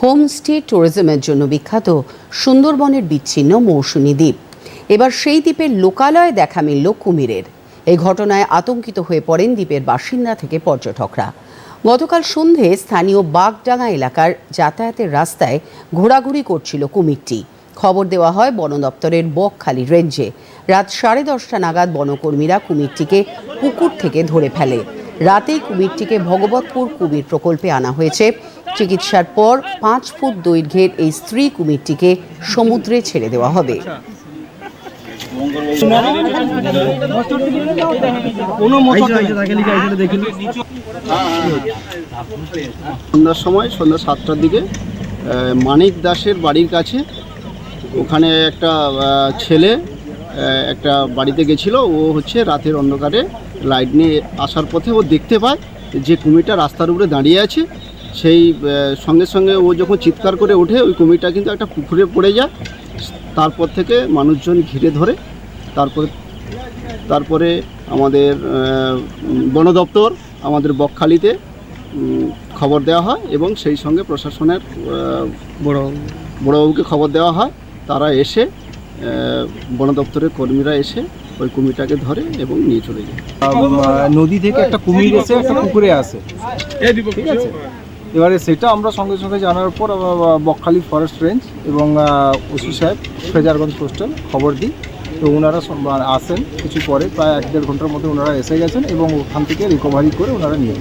Homestay ট্যুরিজমের জন্য বিখ্যাত সুন্দরবনের বিচ্ছিন্ন মৌসুমী দ্বীপ। এবার সেই দ্বীপের লোকালয়ে দেখা মিলল কুমিরের। এই ঘটনায় আতঙ্কিত হয়ে পড়েন দ্বীপের বাসিন্দা থেকে পর্যটকরা। গতকাল সন্ধে স্থানীয় বাগডাঙ্গা এলাকার যাতায়াতের রাস্তায় ঘোরাঘুরি করছিল কুমিরটি। খবর দেওয়া হয়, বন দপ্তরের বকখালি রেঞ্জে। রাত সাড়ে দশটা নাগাদ বনকর্মীরা কুমিরটিকে পুকুর থেকে ধরে ফেলে। রাতেই কুমিরটিকে ভগবতপুর কুমির প্রকল্পে আনা হয়েছে। চিকিৎসার পর পাঁচ ফুট দৈর্ঘ্যের এই স্ত্রী কুমিরটিকে সমুদ্রে ছেড়ে দেওয়া হবে। সন্ধ্যার সময়, সন্ধ্যা সাতটার দিকে মানিক দাসের বাড়ির কাছে। ওখানে একটা ছেলে একটা বাড়িতে গেছিল। ও হচ্ছে রাতের অন্ধকারে লাইট নিয়ে আসার পথে ও দেখতে পায় যে কুমিরটা রাস্তার উপরে দাঁড়িয়ে আছে। সেই সঙ্গে সঙ্গে ও যখন চিৎকার করে ওঠে ওই কুমিরটা কিন্তু একটা পুকুরে পড়ে যায়। তারপর থেকে মানুষজন ঘিরে ধরে। তারপরে তারপরে আমাদের বন দপ্তর আমাদের বকখালিতে খবর দেওয়া হয় এবং সেই সঙ্গে প্রশাসনের বড় বড়বাবুকে খবর দেওয়া হয়। তারা এসে বন দপ্তরের কর্মীরা এসে ওই কুমিরটাকে ধরে এবং নিয়ে চলে যায়। নদী থেকে একটা কুমির এসে একটা পুকুরে আসে। ঠিক আছে? এবারে সেটা আমরা সঙ্গে সঙ্গে জানার পর বকখালি ফরেস্ট রেঞ্জ এবং ওসি সাহেব ফেজারগঞ্জ পোস্টাল খবর দিই তো ওনারা আসেন কিছু পরে, প্রায় এক দেড় ঘণ্টার মধ্যে ওনারা এসে গেছেন এবং ওখান থেকে রিকভারি করে ওনারা নিয়ে